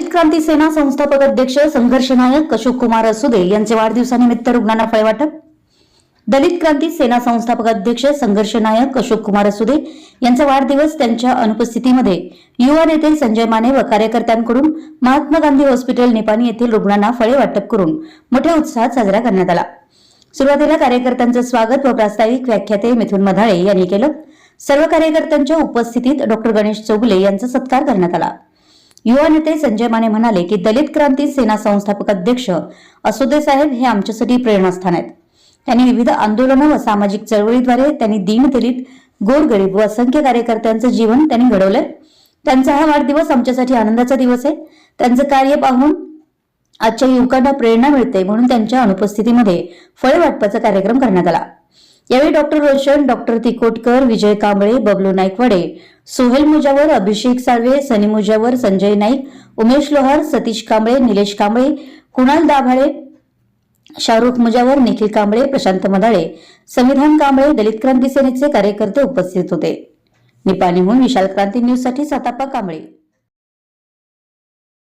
क्रांती सेना संस्थापक अध्यक्ष संघर्षनायक अशोक कुमार असुदे यांचे वाढदिवसानिमित्त रुग्णांना फळे वाटप. दलित क्रांती सेना संस्थापक अध्यक्ष संघर्षनायक अशोक कुमार असुदे यांचा वाढदिवस त्यांच्या अनुपस्थितीमध्ये. युवा नेते संजय माने व कार्यकर्त्यांकडून महात्मा गांधी हॉस्पिटल निपाणी येथील रुग्णांना फळे वाटप करून मोठ्या उत्साहात साजरा करण्यात आला. सुरुवातीला कार्यकर्त्यांचं स्वागत व प्रास्ताविक व्याख्याते मिथुन मधाळे यांनी केलं. सर्व कार्यकर्त्यांच्या उपस्थितीत डॉक्टर गणेश चौगुले यांचा सत्कार करण्यात आला. युवा नेते संजय माने म्हणाले की दलित क्रांती सेना संस्थापक अध्यक्ष असोदे साहेब हे आमच्यासाठी प्रेरणास्थान आहेत. त्यांनी विविध आंदोलनं व सामाजिक चळवळीद्वारे त्यांनी दीनदलित गोरगरीब व असंख्य कार्यकर्त्यांचं जीवन त्यांनी घडवलंय. त्यांचा हा वाढदिवस आमच्यासाठी आनंदाचा दिवस आहे. त्यांचं कार्य पाहून आजच्या युवकांना प्रेरणा मिळते म्हणून त्यांच्या अनुपस्थितीमध्ये फळ वाटपाचा कार्यक्रम करण्यात आला. यावेळी डॉक्टर रोशन डॉक्टर तिकोटकर विजय कांबळे बबलू नाईकवाडे सोहेल मुजावर अभिषेक साळवे सनी मुजावर संजय नाईक उमेश लोहार सतीश कांबळे निलेश कांबळे कुणाल दाभाळे शाहरुख मुजावर निखिल कांबळे प्रशांत मदाळे संविधान कांबळे दलित क्रांती सेनेचे कार्यकर्ते उपस्थित होते. निपाणीहून विशाल क्रांती न्यूजसाठी सातापा कांबळे.